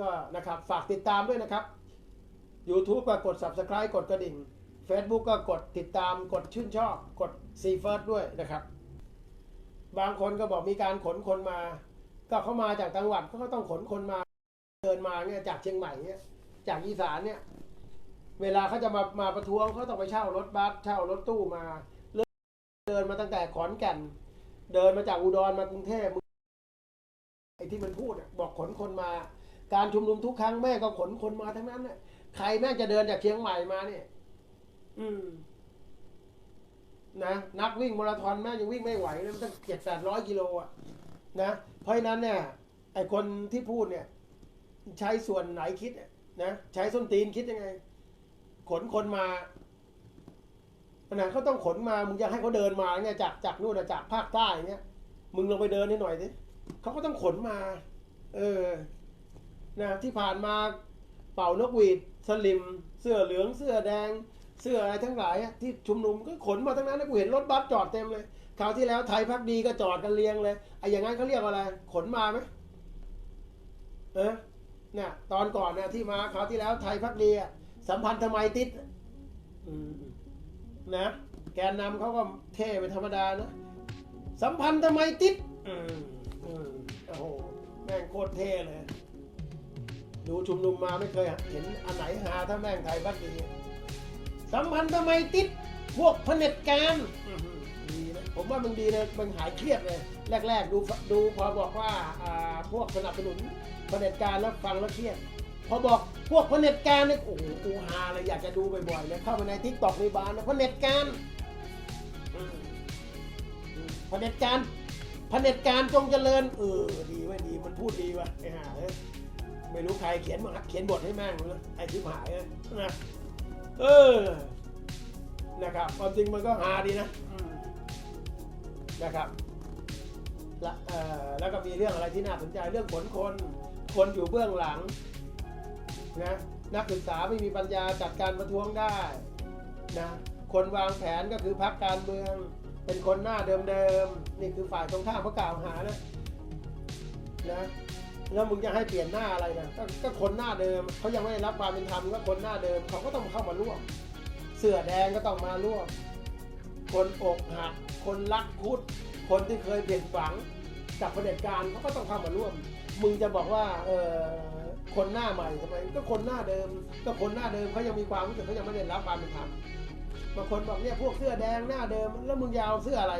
ก็นะครับฝากติดตามด้วยนะครับ YouTube ก็กด Subscribe กดกระดิ่ง Facebook ก็กดติดตามกดชื่นชอบ กดซีเฟิร์สด้วยนะครับ บางคนก็บอกมีการขนคนมา ก็เขามาจากจังหวัดเขาก็ต้องขนคนมาเดินมาเนี่ยจากเชียงใหม่เนี่ยจากอีสานเนี่ย เวลาเขาจะมามาประท้วงเขาต้องไปเช่ารถบัสเช่ารถตู้มาเดินมาตั้งแต่ขอนแก่น เดินมาจากอุดรมากรุงเทพไอ้ที่มันพูดบอกขนคนมา การชุมนุมทุกครั้งแม่ก็ขนคนมาทั้งนั้นน่ะใครแม่งจะเดินจากเชียงใหม่มาเนี่ย อืม นะนักวิ่งมาราธอนแม่งยังวิ่งไม่ไหวเลยมันตั้งเจ็ดแปดร้อยกิโลอะ นะเพราะฉะนั้นเนี่ย ไอคนที่พูดเนี่ย ใช้ส่วนไหนคิดอะนะใช้ส้นตีนคิดยังไง ขนคนมานะเขาต้องขนมามึงจะให้เขาเดินมาเนี่ยจากจากนู่นน่ะจากภาคใต้อย่างเงี้ยมึงลงไปเดินให้หน่อยสิเขาก็ต้องขนมา เออ นะที่ผ่านมาเป่านกหวีดสลิม เสื้อเหลืองเสื้อแดง เสื้ออะไรทั้งหลายที่ชุมนุมก็ขนมาทั้งนั้นนะกูเห็นรถบัสจอดเต็มเลยคราวที่แล้วไทยพักดีก็จอดกันเรียงเลยไอ้อย่างนั้นเขาเรียกว่าอะไร ขนมาไหมเออเนี่ยตอนก่อนเนี่ยที่มาคราวที่แล้วไทยพักดีอะสัมพันธ์ทำไมติดนะแกนนำเขาก็เท่เป็นธรรมดานะสัมพันธ์ทำไมติดอืมอืมโอ้โหแม่งโคตรเท่เลย ดูชุมนุมมาไม่เคยเห็นอันไหนหาถ้าแม่งไทยพักดีสัมพันธ์ทำไมติดพวกเผด็จการดีนะผมว่ามึงดีเลยมึงหายเครียดเลย แรก ๆ ดูดูพอบอกว่าพวกสนับสนุนเผด็จการแล้วฟังแล้วเครียด พอบอกพวกเผด็จการเนี่ยโอ้โหกูฮาเลยอยากจะดูบ่อยๆเลยเข้าไปในทิกตอกในบ้านนะเผด็จการอืมอืมเผด็จการเผด็จการจงเจริญเออดีว้ยดีมันพูดดีว่ะไอ้ห่าเอ้ย ไม่รู้ใครเขียนมาเขียนบทให้แม่งเลยไอ้ที่หายเลยนะเออนะครับความจริงมันก็ฮาดีนะนะครับแล,แล้วก็มีเรื่องอะไรที่น่าสนใจเรื่องขนคน คนอยู่เบื้องหลังนะนักศึกษาไม่มีปัญญาจัดการประท้วงได้นะคนวางแผนก็คือพรรคการเมือง เป็นคนหน้าเดิมๆนี่คือฝ่ายตรงข้ามเขากล่าวหานะนะ แล้วมึงจะให้เปลี่ยนหน้าอะไรนะก็ก็คนหน้าเดิมเขายังไม่ได้รับความเป็นธรรมก็คนหน้าเดิมเขาก็ต้องเข้ามาร่วม เสื้อแดงก็ต้องมาร่วม คนอกหักคนรักคุดคนที่เคยเปลี่ยนฝังกับเด็จการเขาก็ต้องเข้ามาร่วม มึงจะบอกว่าเออคนหน้าใหม่ทำไมก็คนหน้าเดิม ก็คนหน้าเดิมเขายังมีความรู้สึกเขายังไม่ได้รับความเป็นธรรมบางคนบอกเนี่ยพวกเสื้อแดงหน้าเดิม แล้วมึงจะเอาเสื้ออะไร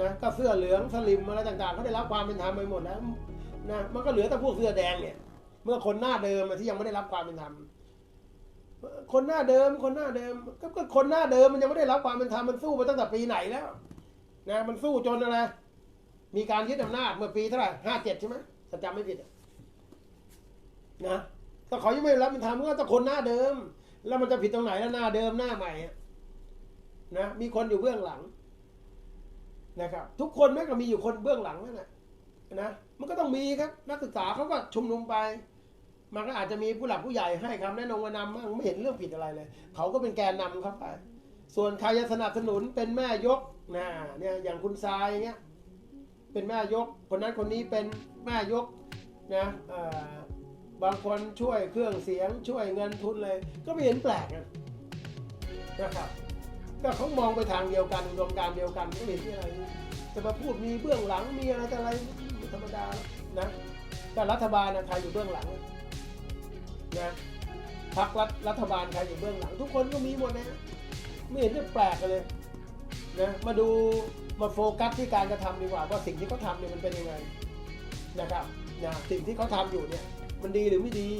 นะก็เสื้อเหลืองสลิมอะไรต่างๆเขาได้รับความเป็นธรรมไปหมดแล้ว นะมันก็เหลือแต่พวกเสื้อแดงเนี่ย เมื่อคนหน้าเดิมที่ยังไม่ได้รับความเป็นธรรมคนหน้าเดิมคนหน้าเดิม ก็คนหน้าเดิมมันยังไม่ได้รับความเป็นธรรมมันสู้มาตั้งแต่ปีไหนแล้วนะมันสู้จนอะไรมีการยึดอำนาจเมื่อปีเท่าไหร่ห้าเจ็ดใช่ไหมถ้าจำไม่ผิดนะแต่เขายังไม่รับเป็นธรรมก็ต้องคนหน้าเดิม แล้วมันจะผิดตรงไหนแล้วหน้าเดิมหน้าใหม่นะมีคนอยู่เบื้องหลังนะครับ ทุกคนแม่งก็มีอยู่คนเบื้องหลังนั่นแหละ นะมันก็ต้องมีครับนักศึกษาเขาก็ชุมนุมไป มันก็อาจจะมีผู้หลักผู้ใหญ่ให้คำแนะนำแนะนำบ้างไม่เห็นเรื่องผิดอะไรเลย เขาก็เป็นแกนนำเข้าไป ส่วนใครจะสนับสนุนเป็นแม่ยกนะเนี่ยอย่างคุณทรายอย่างเงี้ยเป็นแม่ยก คนนั้นคนนี้เป็นแม่ยกนะบางคนช่วยเครื่องเสียงช่วยเงินทุนเลย ก็ไม่เห็นแปลกนะนะครับก็เขามองไปทางเดียวกันอุดมการเดียวกันไม่เห็นที่อะไรจะมาพูดมีเบื้องหลังมีอะไรอะไร ดานะแต่รัฐบาลนะใครอยู่เบื้องหลังนะพักรัฐรัฐบาลใครอยู่เบื้องหลัง ทุกคนก็มีหมดนะไม่เห็นจะแปลกเลยนะมาดูมาโฟกัสที่การกระทำดีกว่าว่าสิ่งที่เขาทำเนี่ยมันเป็นยังไงนะครับนะสิ่งที่เขาทำอยู่เนี่ยมันดีหรือไม่ดี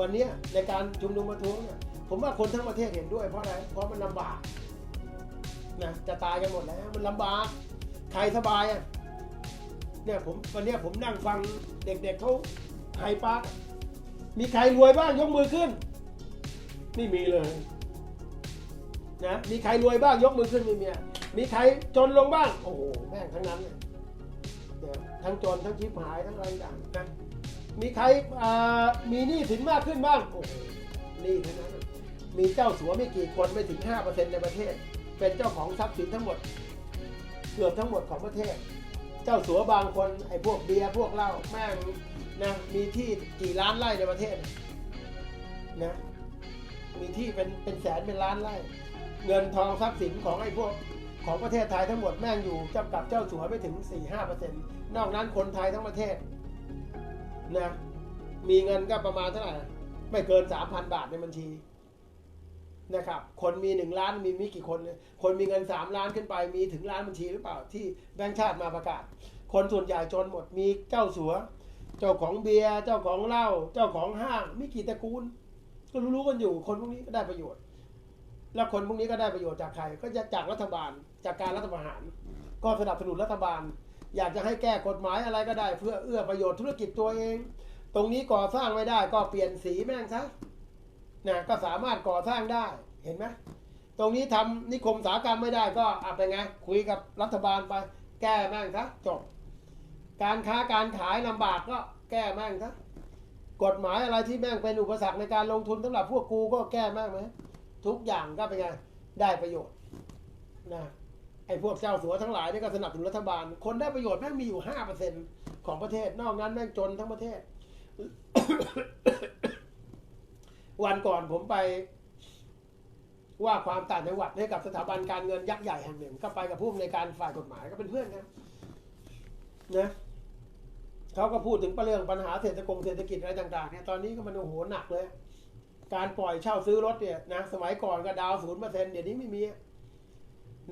วันนี้ในการชุมนุมประท้วงเนี่ยผมว่าคนทั้งประเทศเห็นด้วยเพราะอะไรเพราะมันลำบากนะจะตายกันหมดแล้วมันลำบากใครสบายอะ เนี่ยผมวันเนี้ยผมนั่งฟังเด็กๆเขาไฮปาร์คมีใครรวยบ้างยกมือขึ้น ไม่มีเลยนะมีใครรวยบ้างยกมือขึ้นไม่มีอะมีใครจนลงบ้าง โอ้โหแม่งทั้งนั้นเนี่ยทั้งจนทั้งชิบหายทั้งอะไรต่างนะมีใครอ่มีหนี้สินมากขึ้นบ้างโอ้โหนี้ทั้งนั้นมีเจ้าสัวไม่กี่คนไม่ถึง 5%ในประเทศ เป็นเจ้าของทรัพย์สินทั้งหมด เกือบทั้งหมดของประเทศ เจ้าสัวบางคนไอ้พวกเบียร์พวกเหล้าแม่งนะมีที่กี่ล้านไร่ในประเทศนะมีที่เป็นเป็นแสนเป็นล้านไร่ เงินทองทรัพย์สินของไอ้พวกของประเทศไทยทั้งหมดแม่งอยู่จ้ากับเจ้าสัวไม่ถึง 4-5%นอกนั้นคนไทยทั้งประเทศนะมีเงินก็ประมาณเท่าไหร่ไม่เกิน 3,000 บาทในบัญชี นะครับ คนมีหนึ่งล้านมีมีกี่คน คนมีเงินสามล้านขึ้นไปมีถึงล้านบัญชีหรือเปล่าที่แบงค์ชาติมาประกาศ คนส่วนใหญ่จนหมดมีเจ้าสัว เจ้าของเบียร์เจ้าของเหล้าเจ้าของห้างมีกี่ตระกูล ก็รู้ๆกันอยู่คนพวกนี้ก็ได้ประโยชน์ แล้วคนพวกนี้ก็ได้ประโยชน์จากใครก็จะจากรัฐบาลจากการรัฐประหาร ก็สนับสนุนรัฐบาล อยากจะให้แก้กฎหมายอะไรก็ได้ เพื่อเอื้อประโยชน์ธุรกิจตัวเอง ตรงนี้ก่อสร้างไม่ได้ก็เปลี่ยนสีแม่งซะ นะก็สามารถก่อสร้างได้เห็นไหมตรงนี้ทำนิคมสาหกรรมไม่ได้ก็อะเป็นไงคุยกับรัฐบาลไปแก้แม่งซะจบ การค้าการขายลำบากก็แก้แม่งซะกฎหมายอะไรที่แม่งเป็นอุปสรรคในการลงทุนสำหรับพวกกูก็แก้แม่งไหมทุกอย่างก็เป็นไงได้ประโยชน์นะไอ้พวกเจ้าสัวทั้งหลายนี่ก็สนับสนุนรัฐบาล คนได้ประโยชน์แม่งมีอยู่ห้าเปอร์เซ็นของประเทศ นอกนั้นแม่งจนทั้งประเทศ วันก่อนผมไป ว่าความต่างจังหวัดให้กับสถาบันการเงินยักษ์ใหญ่แห่งหนึ่ง ก็ไปกับผู้อำนการฝ่ายกฎหมายก็เป็นเพื่อนกันนะเขาก็พูดถึงประเรื่องปัญหาเศรษฐกงเศรษฐกิจอะไรต่างๆเนี่ยตอนนี้ก็มันโอ้โหหนักเลย การปล่อยเช่าซื้อรถเนี่ยนะสมัยก่อนก็ดาวศูนย์เปอร์เซ็นต์เดี๋ยวนี้ไม่มี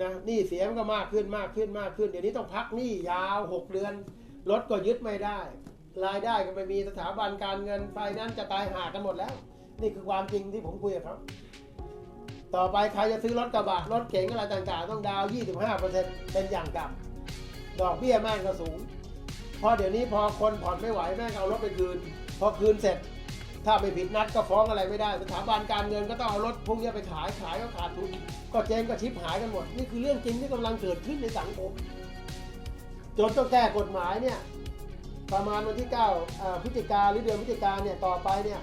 นะหนี้เสียมันก็มากขึ้นมากขึ้นมากขึ้น เดี๋ยวนี้ต้องพักหนี้ยาวหกเดือนรถก็ยึดไม่ได้ รายได้ก็ไม่มีสถาบันการเงินไฟนั้นจะตายหากันหมดแล้ว นี่คือความจริงที่ผมคุยกับเขาต่อไปใครจะซื้อรถกระบะ รถเก๋งอะไรต่างๆ ต้องดาวน์25%เป็นอย่างต่ำดอกเบี้ยแม่งก็สูงเพราะเดี๋ยวนี้พอคนผ่อนไม่ไหวแม่งเอารถไปคืน พอคืนเสร็จ ถ้าไม่ผิดนัดก็ฟ้องอะไรไม่ได้ สถาบันการเงินก็ต้องเอารถพวกนี้ไปขาย ขายก็ขาดทุน ก็เจ๊งก็ชิบหายกันหมด นี่คือเรื่องจริงที่กำลังเกิดขึ้นในสังคม จนต้องแก้กฎหมายเนี่ย ประมาณวันที่ 9พฤศจิกาหรือเดือนพฤศจิกาเนี่ย ต่อไปเนี่ย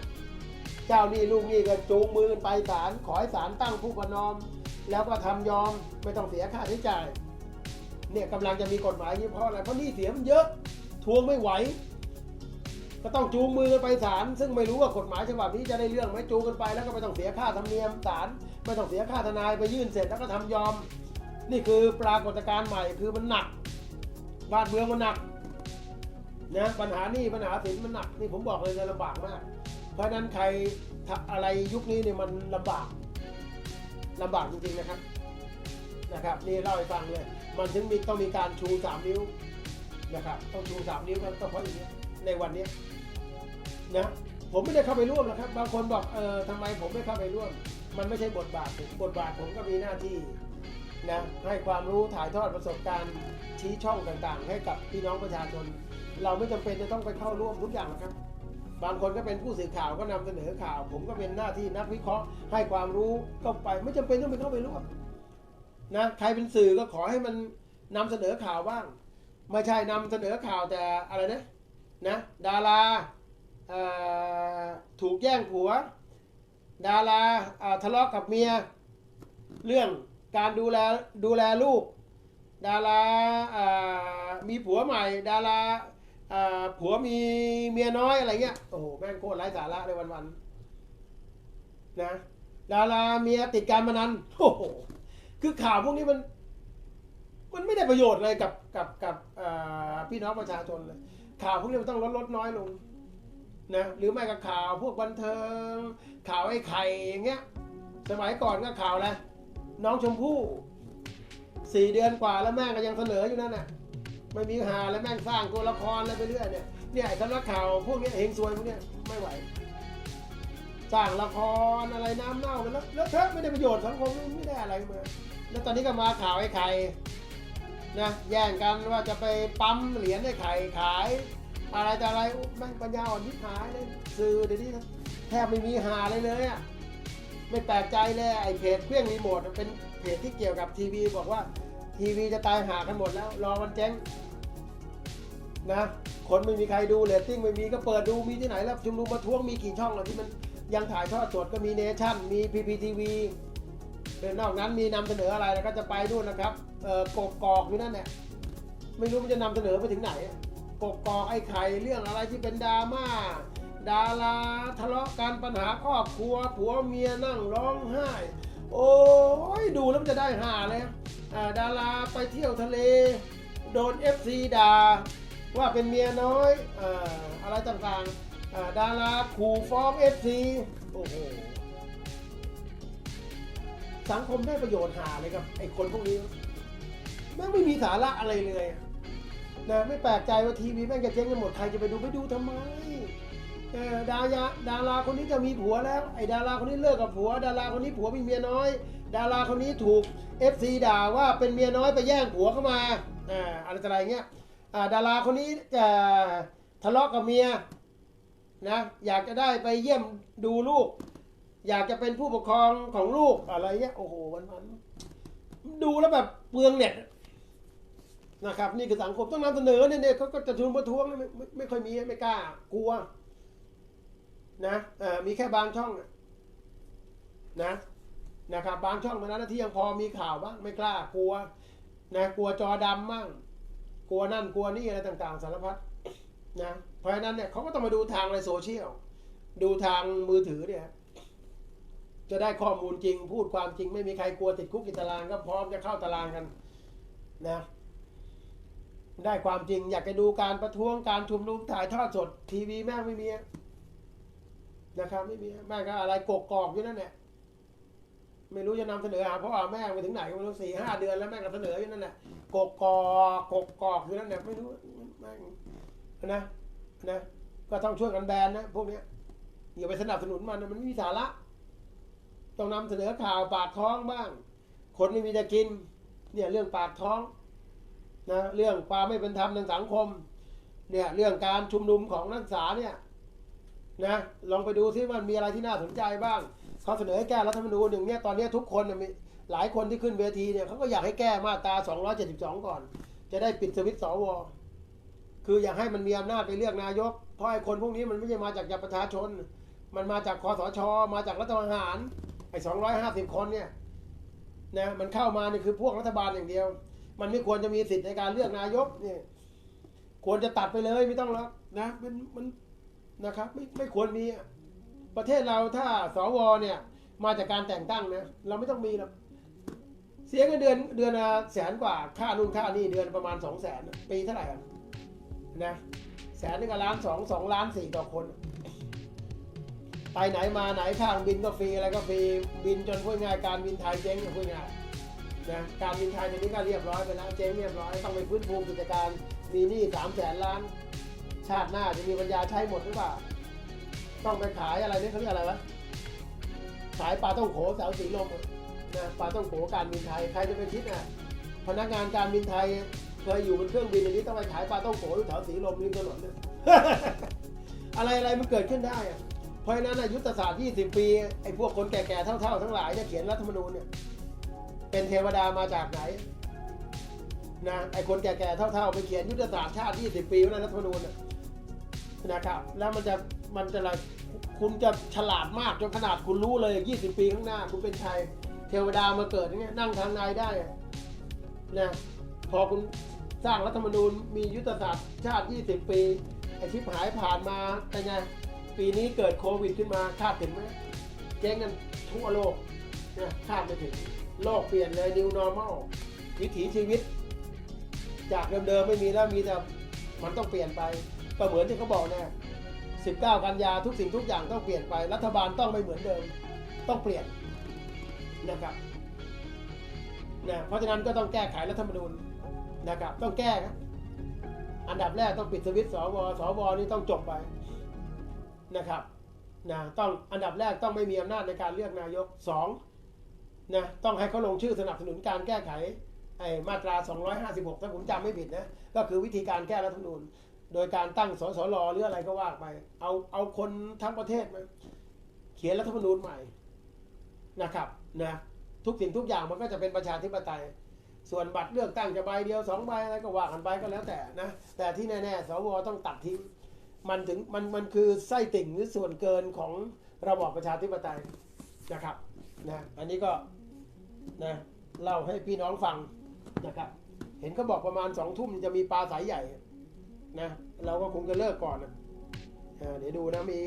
เจ้าหนี้ลูกหนี้ก็จูงมือกันไปศาลขอให้ศาลตั้งผู้ประนอม แล้วก็ทำยอมไม่ต้องเสียค่าใช้จ่าย เนี่ยกำลังจะมีกฎหมายนี้เพราะอะไรเพราะหนี้เสียมันเยอะทวงไม่ไหว ก็ต้องจูงมือกันไปศาลซึ่งไม่รู้ว่ากฎหมายฉบับนี้จะได้เรื่องไหมจูงกันไป แล้วก็ไม่ต้องเสียค่าธรรมเนียมศาลไม่ต้องเสียค่าทนายไปยื่นเสร็จแล้วก็ทำยอม นี่คือปรากฏการณ์ใหม่คือมันหนักบ้านเมืองมันหนักนะปัญหานี่ปัญหาสินมันหนักนี่ผมบอกเลยนะลำบากมาก ราะฉะนั้นใครทำอะไรยุคนี้เนี่ยมันลำบากลำบากจริงๆนะครับนะครับนี่เล่าให้ฟังเลยมันถึงมีต้องมีการชูสามนิ้วนะครับต้องชูสามนิ้วก็เพราะอย่างนี้ในวันนี้นะผมไม่ได้เข้าไปร่วมนะครับ บางคนบอกเออทำไมผมไม่เข้าไปร่วม มันไม่ใช่บทบาทผมบทบาทผมก็มีหน้าที่นะให้ความรู้ถ่ายทอดประสบการณ์ชี้ช่องต่างๆ ให้กับพี่น้องประชาชน เราไม่จำเป็นจะต้องไปเข้าร่วมทุกอย่างนะครับ บางคนก็เป็นผู้สื่อข่าวก็นำเสนอข่าว ผมก็เป็นหน้าที่นักวิเคราะห์ให้ความรู้ก็ไป ไม่จำเป็นต้องไปเข้าไปร่วมนะใครเป็นสื่อก็ขอให้มันนำเสนอข่าวบ้าง ไม่ใช่นำเสนอข่าวแต่อะไรนะนะดาราถูกแย่งผัว ดาราทะเลาะกับเมีย เรื่องการดูแลดูแลลูก ดารามีผัวใหม่ ดารา ผัวมีเมียน้อยอะไรเงี้ย โอ้โหแม่งโคตรไร้สาระเลยวันๆนะดาราเมียติดการพนันโอ้โหคือข่าวพวกนี้มัน มันไม่ได้ประโยชน์เลยกับกับกับพี่น้องประชาชนเลย ข่าวพวกนี้มันต้องลดลดน้อยลงนะหรือไม่ก็ข่าวพวกบันเทิง ข่าวไอ้ไข่อย่างเงี้ย สมัยก่อนก็ข่าวอะไรน้องชมพู่สี่เดือนกว่าแล้วแม่งก็ยังเสนออยู่นั่นน่ะ ไม่มีหาแล้วแม่งสร้างตัวละครอะไรไปเรื่อยเนี่ยเนี่ยไอ้สำนักข่าวพวกเนี้ยเฮงซวยพวกเนี้ยไม่ไหวสร้างละครอะไรน้ำเน่าไปแล้วแล้วเธอไม่ได้ประโยชน์สังคมไม่ได้อะไรมาแล้วตอนนี้ก็มาข่าวไอ้ไข่นะแย่งกันว่าจะไปปั๊มเหรียญไอ้ไข่ขาย อะไรแต่อะไรแม่งปัญญาอ่อนทิพหายเลยสื่อเดี๋ยวนี้แทบไม่มีหาเลยเลยอะไม่แปลกใจเลยไอ้เพจเครื่องรีโมทเป็นเพจที่เกี่ยวกับทีวีบอกว่า ทีวีจะตายหากันหมดแล้ว รอมันเจ๊งนะคนไม่มีใครดูเรตติ้งไม่มีก็เปิดดูมีที่ไหนแล้วชุมนุมประท้วงมีกี่ช่องอะที่มันยังถ่ายทอดสดก็มีเนชั่นมีพีพีทีวีนอกนั้นมีนำเสนออะไรแล้วก็จะไปด้วยนะครับเออกกอกอยู่นั่นแหละไม่รู้มันจะนำเสนอไปถึงไหนอะกกอกไอ้ไข่เรื่องอะไรที่เป็นดราม่าดาราทะเลาะกันปัญหาครอบครัวผัวเมียนั่งร้องไห้ โอ้ยดูแล้วมันจะได้หาเลย ดาราไปเที่ยวทะเล โดน FC ด่าว่าเป็นเมียน้อยออะไรต่างๆ ดาราขู่ฟ้อง FC โอ้โหสังคมได้ประโยชน์หาเลยครับไอ้คนพวกนี้ม่งไม่มีสาระอะไรเลยนะไม่แปลกใจว่าทีวีแม่งจะเจ๊งกันหมดใครจะไปดูไปดูทำไมเดาราดาราคนนี้จะมีผัวแล้ว ไอ้ดาราคนนี้เลิกกับผัว ดาราคนนี้ผัวมีเมียน้อย ดาราคนนี้ถูก FC ด่าว่าเป็นเมียน้อยไปแย่งผัวเข้ามาอ่าอะไรอะไรเงี้ยอ่าดาราคนนี้จะทะเลาะกับเมียนะอยากจะได้ไปเยี่ยมดูลูก อยากจะเป็นผู้ปกครองของลูกอะไรเงี้ยโอ้โหวันวันดูแล้วแบบเปลืองเน็ตนะครับนี่คือสังคมต้องนำเสนอเนี่ยเนี่ยเขาก็จะทุนประท้วงไม่ไม่ไม่ค่อยมีไม่กล้ากลัวนะอ่อมีแค่บางช่องนะ นะครับบางช่องเท่านั้นนะที่ยังพอมีข่าวบ้างไม่กล้ากลัวนะกลัวจอดำมั่งกลัวนั่นกลัวนี่อะไรต่างๆ สารพัดนะเพราะฉะนั้นเนี่ยเขาก็ต้องมาดูทางในโซเชียลดูทางมือถือเนี่ยจะได้ข้อมูลจริง พูดความจริงไม่มีใครกลัวติดคุกติดตารางก็พร้อมจะเข้าตารางกันนะได้ความจริงอยากจะดูการประท้วงการชุมนุมถ่ายทอดสดทีวีแม่งไม่มีนะครับไม่มีแม่งก็อะไรกกกอกอยู่นั่นแหละ ไม่รู้จะนำเสนอหาเพราะว่าแม่งไปถึงไหนก็ไม่รู้สี่ห้าเดือนแล้วแม่งก็เสนออยู่นั่นแหละกกกอกกกกอกอยู่นั่นแหละไม่รู้แม่งนะนะก็ต้องช่วยกันแบนนะพวกเนี้ยอย่าไปสนับสนุนมันนะมันไม่มีสาระ ต้องนำเสนอข่าวปากท้องบ้าง คนไม่มีจะกิน เนี่ยเรื่องปากท้องนะเรื่องความไม่เป็นธรรมทางสังคม เนี่ยเรื่องการชุมนุมของนักศึกษาเนี่ยนะลองไปดูซิว่ามันมีอะไรที่น่าสนใจบ้างเขาเสนอให้แก้รัฐธรรมนูญอย่างเนี้ยตอนเนี้ยทุกคนมีหลายคนที่ขึ้นเวทีเนี่ยเขาก็อยากให้แก้มาตรา 272 ก่อน จะได้ปิดสวิตช์สวคืออยากให้มันมีอำนาจไปเลือกนายก เพราะไอ้คนพวกนี้มันไม่ใช่มาจากจาประชาชน มันมาจากคอสช มาจากรัฐประหารไอ้สองร้อยห้าสิบคนเนี่ยนะมันเข้ามาเนี่ยคือพวกรัฐบาลอย่างเดียว มันไม่ควรจะมีสิทธิ์ในการเลือกนายกเนี่ยควรจะตัดไปเลยไม่ต้องแล้วนะมันมันนะครับไม่ไม่ควรมี ประเทศเราถ้าสวเนี่ย มาจากการแต่งตั้งนะเราไม่ต้องมีหรอกเสียเงินเดือนเดือนละแสนกว่าค่านู่นค่านี่เดือนประมาณสองแสนปีเท่าไหร่นะแสนนึงกับล้านสองสองล้านสี่ต่อคน ไปไหนมาไหนข้างบินก็ฟรีอะไรก็ฟรีบินจนพูดง่ายการบินไทยเจ๊งก็พูดง่ายนะการบินไทยตอนนี้ก็เรียบร้อยไปแล้วเจ๊งเรียบร้อยต้องไปฟื้นฟูกิจการมีหนี้สามแสนล้าน ชาติหน้าจะมีปัญญาใช้หมดหรือเปล่า ต้องไปขายอะไรนี่เขาเรียกอะไรวะขายปลาต้องโขแถวสีลมนะปลาต้องโขการบินไทยใครจะไปคิดอะพนักงานการบินไทยเคยอยู่บนเครื่องบินอันนี้ต้องไปขายปลาต้องโขอยู่แถวสีลมริมถนนเนี่ยอะไรอะไรมันเกิดขึ้นได้อะเพราะฉะนั้นนะยุทธศาสตร์ 20 ปีไอ้พวกคนแก่ๆเท่าๆ ทั้งหลายเนี่ยเขียนรัฐธรรมนูญเนี่ยเป็นเทวดามาจากไหนนะไอ้คนแก่ๆเท่าๆ ไปเขียนยุทธศาสตร์ชาติ 20 ปีไว้ในรัฐธรรมนูญนะครับแล้วมันจะ มันจะอะไรคุณจะฉลาดมากจนขนาดคุณรู้เลย 20 ปีข้างหน้า คุณเป็นใครเทวดามาเกิดอย่างเงี้ยนั่งทางในได้นะพอคุณสร้างรัฐธรรมนูญมียุทธศาสตร์ชาติ 20 ปีไอชิบหายผ่านมาเป็นไงปีนี้เกิดโควิดขึ้นมาคาดถึงไหมเจ๊งกันทั่วโลกนี่คาดไม่ถึง โลกเปลี่ยนเลย new normal วิถีชีวิต จากเดิมๆไม่มีแล้วมีแต่มันต้องเปลี่ยนไปก็เหมือนที่เขาบอกเนี่ย 19 กันยาทุกสิ่งทุกอย่างต้องเปลี่ยนไป รัฐบาลต้องไม่เหมือนเดิม ต้องเปลี่ยนนะครับนะเพราะฉะนั้นก็ต้องแก้ไขรัฐธรรมนูญนะครับ ต้องแก้ครับอันดับแรกต้องปิดสวิตสวสวนี่ต้องจบไปนะครับนะต้องอันดับแรกต้องไม่มีอำนาจในการเลือกนายกสองนะต้องให้เขาลงชื่อสนับสนุนการแก้ไขไอ้มาตรา 256 ถ้าผมจำไม่ผิดนะ ก็คือวิธีการแก้รัฐธรรมนูญ โดยการตั้งสสรหรืออะไรก็ว่าไป เอาเอาคนทั้งประเทศมาเขียนรัฐธรรมนูญใหม่นะครับนะทุกสิ่งทุกอย่างมันก็จะเป็นประชาธิปไตย ส่วนบัตรเลือกตั้งจะใบเดียวสองใบอะไรก็ว่ากันไปก็แล้วแต่นะแต่ที่แน่ๆสวต้องตัดทิ้งมันถึงมันมันคือไส้ติ่งหรือส่วนเกินของระบอบประชาธิปไตยนะครับนะอันนี้ก็นะเล่าให้พี่น้องฟังนะครับ เห็นเขาบอกประมาณสองทุ่มจะมีปลาสายใหญ่ นะเราก็คงจะเลิกก่อนนะเดี๋ยวดูนะมี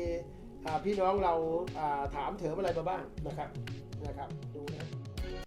พี่น้องเราถามเถอมอะไรมาบ้างนะครับนะครับดูนะ